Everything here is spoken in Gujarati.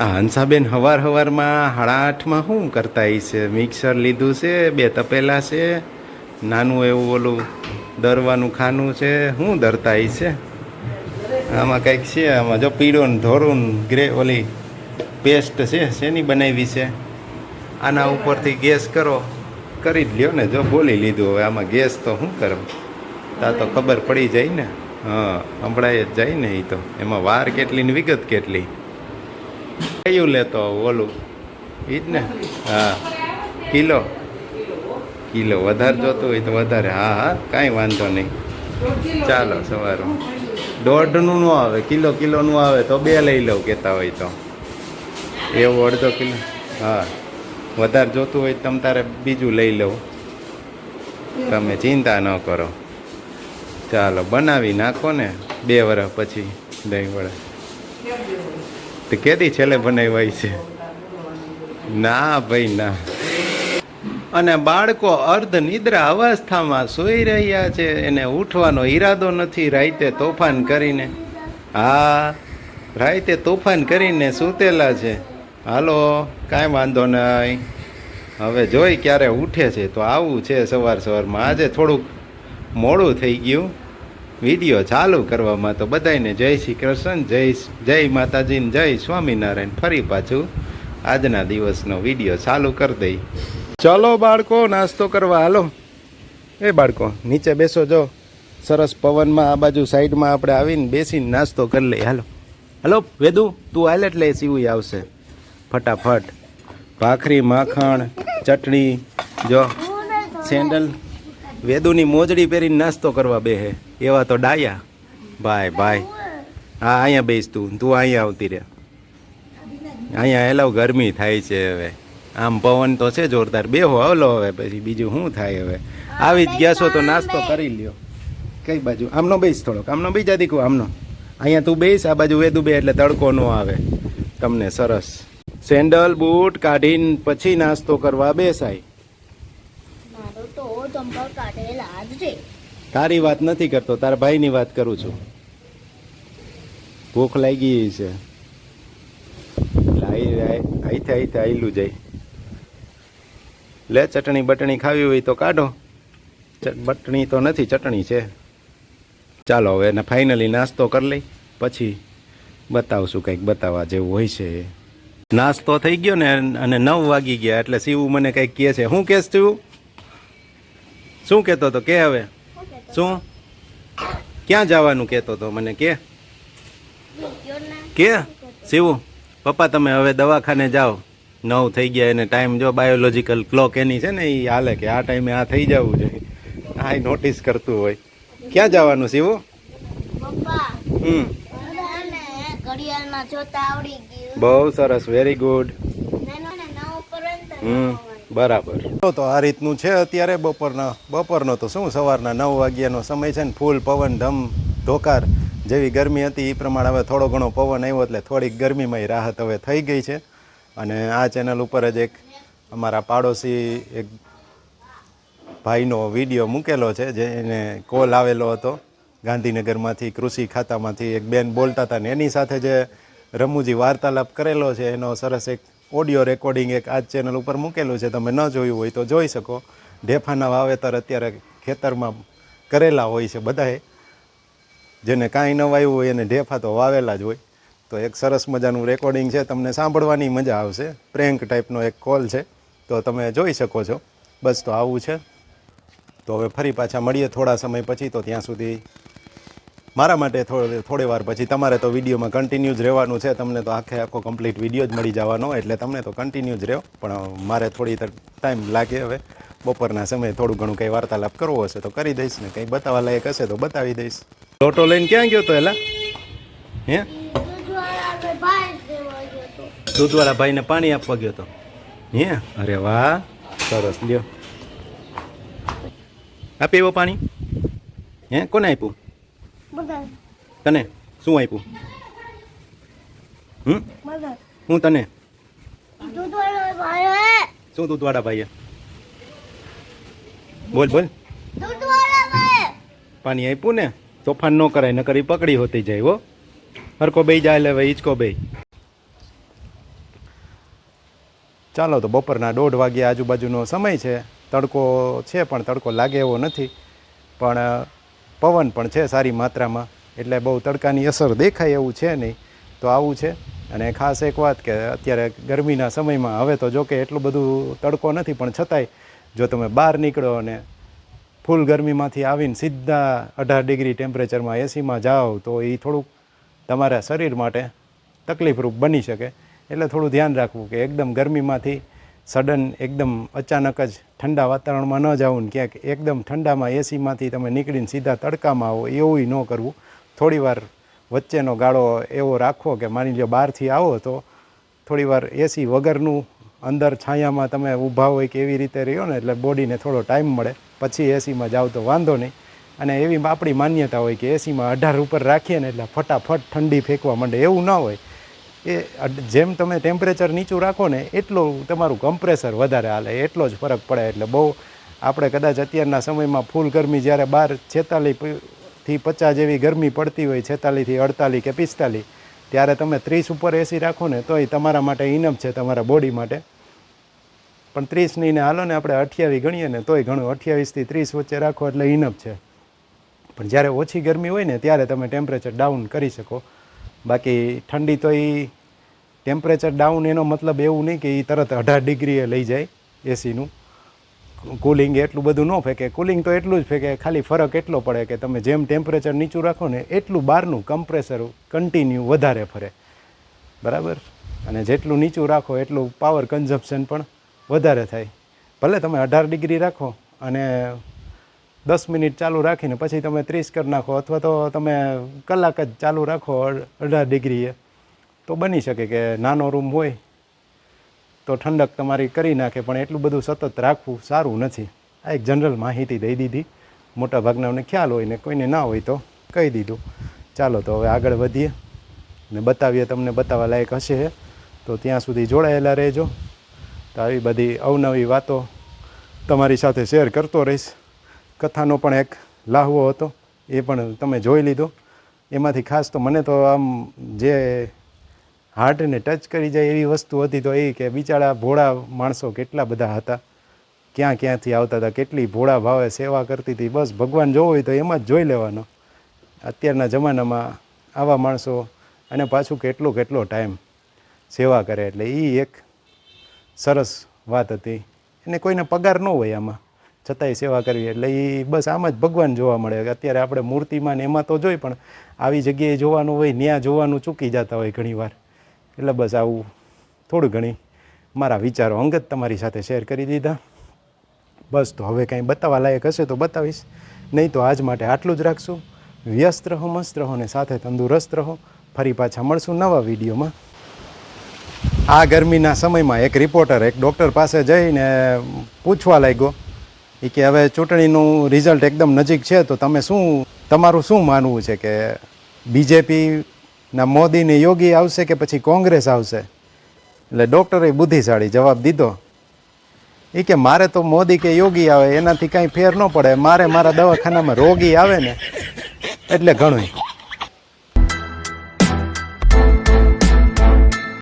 આ હંસાબેન હવાર હવારમાં સાડા આઠમાં શું કરતા હશે મિક્સર લીધું છે, બે તપેલા છે, નાનું એવું ઓલું દરવાનું ખાનું છે, શું દરતા છે? આમાં કંઈક છે, આમાં જો પીળો ને ધોળું ગ્રે ઓલી પેસ્ટ છે, શેની બનાવી છે? આના ઉપરથી ગેસ કરો. કરી જ લ્યો ને, જો બોલી લીધું હવે આમાં ગેસ તો શું કરો? તા તો ખબર પડી જાય ને. હા, સંભળાય જ જાય ને એ તો. એમાં વાર કેટલી ને વિગત કેટલી? કયું લેતો ઓલું? એ જ ને? હા. કિલો? કિલો. વધારે જોતું હોય તો વધારે. હા હા. કાંઈ વાંધો નહીં. ચાલો સવારમાં દોઢનું ન આવે. કિલો, કિલોનું આવે તો બે લઈ લઉં, કહેતા હોય તો. એવું અડધો કિલો? હા. વધારે જોતું હોય તમ તારે બીજું લઈ લઉં. તમે ચિંતા ન કરો. ચાલો, બનાવી નાખો ને બે વર્ષ પછી દહીં વડા. તો કેદી છેલ્લે બનાવ્યા છે? ના ભાઈ, ના. અને બાળકો અર્ધ નિદ્રા અવસ્થામાં સૂઈ રહ્યા છે, એને ઉઠવાનો ઈરાદો નથી રાઈતે તોફાન કરીને. હા, રાતે તોફાન કરીને સૂતેલા છે. હાલો, કાંઈ વાંધો નહીં હવે જોઈ ક્યારે ઉઠે છે, તો આવું છે સવાર સવારમાં. આજે થોડુંક મોડું થઈ ગયું. વીડિયો ચાલુ કરવામાં તો બધાને જય શ્રી કૃષ્ણ, જય જય માતાજીને જય સ્વામિનારાયણ. ફરી પાછું આજના દિવસનો વીડિયો ચાલુ કરી દઈ. ચલો બાળકો, નાસ્તો કરવા હાલો. એ બાળકો, નીચે બેસો જો. સરસ પવનમાં આ બાજુ સાઈડમાં આપણે આવીને બેસીને નાસ્તો કરી લઈએ. હાલો. હાલો, વેદુ, તું હાલ એટલે સીવું આવશે. ફટાફટ. ભાખરી, માખણ, ચટણી, જો. સેન્ડલ. વેદુની મોજડી પહેરીને નાસ્તો કરવા બેહે. એવા તો ડાયા. ભાઈ ભાઈ. હા, અહીંયા બેસ તું. તું અહીંયા આવતી રહે અહીંયા એલાવ ગરમી થાય છે હવે. આમ પવન તો છે જોરદાર. બેહો, હલો હવે પછી બીજું શું થાય હવે? આવી જ ગયા છો તો નાસ્તો કરી લ્યો. કઈ બાજુ? આમનો બેસ થોડોક. આમનો બીજા દીકું આમનો. અહીંયા તું બેસ. આ બાજુ વેદુ બે એટલે તડકો ન આવે. તમને સરસ. સેન્ડલ, બૂટ કાઢીને પછી નાસ્તો કરવા બેસાય. તો કાઢેલા જ છે. તારી વાત નથી કરતો, તારા ભાઈની વાત કરું છું. ભૂખ લાગી છે. આઈથે આઈથે આયલું જાય. લે ચટણી બટણી ખાવી હોય તો કાઢો. બટણી તો નથી, ચટણી છે. ચાલો હવે એને ફાઇનલી નાસ્તો કરી લઈ, પછી બતાવશું કંઈક બતાવવા જેવું હોય છે. નાસ્તો થઈ ગયો ને, અને નવ વાગી ગયા, એટલે શિવ મને કંઈક કહે છે. હું કહેશ તું શું કહેતો તો કે હવે? શું? ક્યાં જવાનું કહેતો તો મને? કે? કે? શિવ? પપ્પા તમે હવે દવાખાને જાઓ. નવ થઈ ગયા એને ટાઈમ. જો બાયોલોજીકલ ક્લોક એની છે ને એ હાલે કે આ ટાઈમે આ થઈ જવું જોઈએ. આ નોટિસ કરતું હોય. ક્યાં જવાનું શિવ? હમ. બહુ સરસ. વેરી ગુડ હમ. બરાબર. તો આ રીતનું છે અત્યારે બપોરના, બપોરનો તો શું, સવારના નવ વાગ્યાનો સમય છે ને ફૂલ પવન, ધમ, ધોકાર જેવી ગરમી હતી એ પ્રમાણે હવે થોડો ઘણો પવન આવ્યો એટલે થોડીક ગરમીમાં રાહત હવે થઈ ગઈ છે. અને આ ચેનલ ઉપર જ એક અમારા પાડોશી એક ભાઈનો વીડિયો મૂકેલો છે, જે એને કોલ આવેલો હતો. ગાંધીનગરમાંથી, કૃષિ ખાતામાંથી એક બેન બોલતા હતા ને એની સાથે જે રમૂજી વાર્તાલાપ કરેલો છે, એનો સરસ એક ઓડિયો રેકોર્ડિંગ એક આ ચેનલ ઉપર મૂકેલું છે. તમે ન જોયું હોય તો જોઈ શકો. ઢેફાના વાવેતર અત્યારે ખેતરમાં કરેલા હોય છે બધાએ. જેને કાંઈ ન વાવ્યું હોય એને ઢેફા તો વાવેલા જ હોય. તો એક સરસ મજાનું રેકોર્ડિંગ છે. તમને સાંભળવાની મજા આવશે. પ્રેન્ક ટાઈપનો એક કોલ છે. તો તમે જોઈ શકો છો. બસ તો આવું છે. તો હવે ફરી પાછા મળીએ થોડા સમય પછી. તો ત્યાં સુધી મારા માટે થોડે થોડી વાર પછી તમારે તો વિડીયોમાં કન્ટિન્યુ જ રહેવાનું છે. તમને તો આખે આખો કમ્પ્લીટ વીડિયો જ મળી જવાનો, એટલે તમને તો કન્ટિન્યુ જ રહ્યો. પણ મારે થોડી ટાઈમ લાગે હવે. બપોરના સમયે થોડું ઘણું કંઈ વાર્તાલાપ કરવો હશે તો કરી દઈશ ને. કંઈ બતાવવા લાયક હશે તો બતાવી દઈશ. લોટો લઈને ક્યાં ગયો તો, એલા? હે? દૂધવાળા ભાઈને પાણી આપવા ગયો તો. હે? અરે વાહ, સરસ. લ્યો. આપી એવો પાણી? હે? કોને આપ્યું? તને? શું આપ્યું? હમ? હું તને? શું દૂધવાળા ભાઈએ? બોલ બોલ. પાણી આપ્યું ને? તોફાન ન કરાય નકર ઈ પકડી હોતી જાય હો. હરકો બે જાય હવે ઈચકો બે ચાલો તો બપોરના દોઢ વાગ્યા આજુબાજુનો સમય છે. તડકો છે પણ તડકો લાગે એવો નથી. પણ પવન પણ છે સારી માત્રામાં. એટલે બહુ તડકાની અસર દેખાય એવું છે નહીં. તો આવું છે. અને ખાસ એક વાત કે અત્યારે ગરમીના સમયમાં હવે તો જો કે એટલું બધું તડકો નથી, પણ છતાંય જો તમે બહાર નીકળો અને ફૂલ ગરમીમાંથી આવીને સીધા અઢાર ડિગ્રી ટેમ્પરેચરમાં એસીમાં જાઓ, તો એ થોડુંક તમારા શરીર માટે તકલીફરૂપ બની શકે. એટલે થોડું ધ્યાન રાખવું કે એકદમ ગરમીમાંથી સડન એકદમ અચાનક જ ઠંડા વાતાવરણમાં ન જાવું ને ક્યાંક, એકદમ ઠંડામાં એસીમાંથી તમે નીકળીને સીધા તડકામાં આવો, એવું ન કરવું. થોડીવાર વચ્ચેનો ગાળો એવો રાખવો કે માની લો બહારથી આવો તો થોડીવાર એસી વગરનું અંદર છાયામાં તમે ઊભા હોય કે એવી રીતે રહ્યો ને એટલે બોડીને થોડો ટાઈમ મળે. પછી એસીમાં જાઓ તો વાંધો નહીં. અને એવી આપણી માન્યતા હોય કે એસીમાં અઢાર ઉપર રાખીએ ને એટલે ફટાફટ ઠંડી ફેંકવા માંડે. એવું ન હોય. એ જેમ તમે ટેમ્પરેચર નીચું રાખો ને એટલું તમારું કમ્પ્રેસર વધારે હાલે. એટલો જ ફરક પડે એટલે બહુ આપણે કદાચ અત્યારના સમયમાં ફૂલ ગરમી જ્યારે બાર છેતાલીસથી પચાસ જેવી ગરમી પડતી હોય છેતાલીસથી અડતાલીસ કે પિસ્તાલીસ, ત્યારે તમે ત્રીસ ઉપર એસી રાખો ને તો એ તમારા માટે ઇનફ છે તમારા બોડી માટે. પણ ત્રીસની ને હાલો ને આપણે અઠ્યાવીસ ગણીએ ને તોય ઘણું અઠ્યાવીસથી ત્રીસ વચ્ચે રાખો એટલે ઇનફ છે. પણ જ્યારે ઓછી ગરમી હોય ને ત્યારે તમે ટેમ્પરેચર ડાઉન કરી શકો. બાકી ઠંડી તો એ ટેમ્પરેચર ડાઉન એનો મતલબ એવું નહીં કે એ તરત અઢાર ડિગ્રીએ લઈ જાય એસીનું. કુલિંગ એટલું બધું ન ફેંકે. કુલિંગ તો એટલું જ ફેંકે, ખાલી ફરક એટલો પડે કે તમે જેમ ટેમ્પરેચર નીચું રાખો ને એટલું બહારનું કમ્પ્રેસર કન્ટિન્યુ વધારે ફરે. બરાબર? અને જેટલું નીચું રાખો એટલું પાવર કન્ઝપ્શન પણ વધારે થાય. ભલે તમે અઢાર ડિગ્રી રાખો અને દસ મિનિટ ચાલુ રાખીને પછી તમે ત્રીસ કરી નાખો અથવા તો તમે કલાક જ ચાલુ રાખો અઢ- અઢાર ડિગ્રીએ. તો બની શકે કે નાનો રૂમ હોય તો ઠંડક તમારી કરી નાખે, પણ એટલું બધું સતત રાખવું સારું નથી. આ એક જનરલ માહિતી દઈ દીધી. મોટા ભાગનાઓને ખ્યાલ હોય ને કોઈને ના હોય તો કહી દીધું. ચાલો તો હવે આગળ વધીએ ને બતાવીએ તમને બતાવવા લાયક હશે. તો ત્યાં સુધી જોડાયેલા રહેજો. તો આવી બધી અવનવી વાતો તમારી સાથે શેર કરતો રહીશ. કથાનો પણ એક લાહવો હતો, એ પણ તમે જોઈ લીધો. એમાંથી ખાસ તો મને તો આમ જે હાર્ટને ટચ કરી જાય એવી વસ્તુ હતી તો એ કે બિચારા ભોળા માણસો કેટલા બધા હતા, ક્યાં ક્યાંથી આવતા હતા, કેટલી ભોળા ભાવે સેવા કરતી હતી. બસ ભગવાન જોવો હોય તો એમાં જ જોઈ લેવાનો. અત્યારના જમાનામાં આવા માણસો અને પાછું કેટલો કેટલો ટાઈમ સેવા કરે એટલે એ એક સરસ વાત હતી. એને કોઈને પગાર ન હોય આમાં. છતાંય સેવા કરવી. એટલે એ બસ આમાં જ ભગવાન જોવા મળે. અત્યારે આપણે મૂર્તિમાં ને એમાં તો જોઈ, પણ આવી જગ્યાએ જોવાનું હોય ત્યાં જોવાનું ચૂકી જતા હોય ઘણીવાર. એટલે બસ આવું થોડું ઘણી મારા વિચારો અંગત તમારી સાથે શેર કરી દીધા. બસ તો હવે કાંઈ બતાવવા લાયક હશે તો બતાવીશ. નહીં તો આજ માટે આટલું જ રાખશું. વ્યસ્ત રહો, મસ્ત રહો ને સાથે તંદુરસ્ત રહો. ફરી પાછા મળશું નવા વિડીયોમાં. આ ગરમીના સમયમાં એક રિપોર્ટર એક ડૉક્ટર પાસે જઈને પૂછવા લાગ્યો એ કે હવે ચૂંટણીનું રિઝલ્ટ એકદમ નજીક છે, તો તમે શું, તમારું શું માનવું છે કે બીજેપીના મોદીને યોગી આવશે કે પછી કોંગ્રેસ આવશે? એટલે ડૉક્ટરે બુદ્ધિશાળી જવાબ દીધો. એ કે મારે તો મોદી કે યોગી આવે, એનાથી કાંઈ ફેર ન પડે. મારે મારા દવાખાનામાં રોગી આવે ને, એટલે ઘણું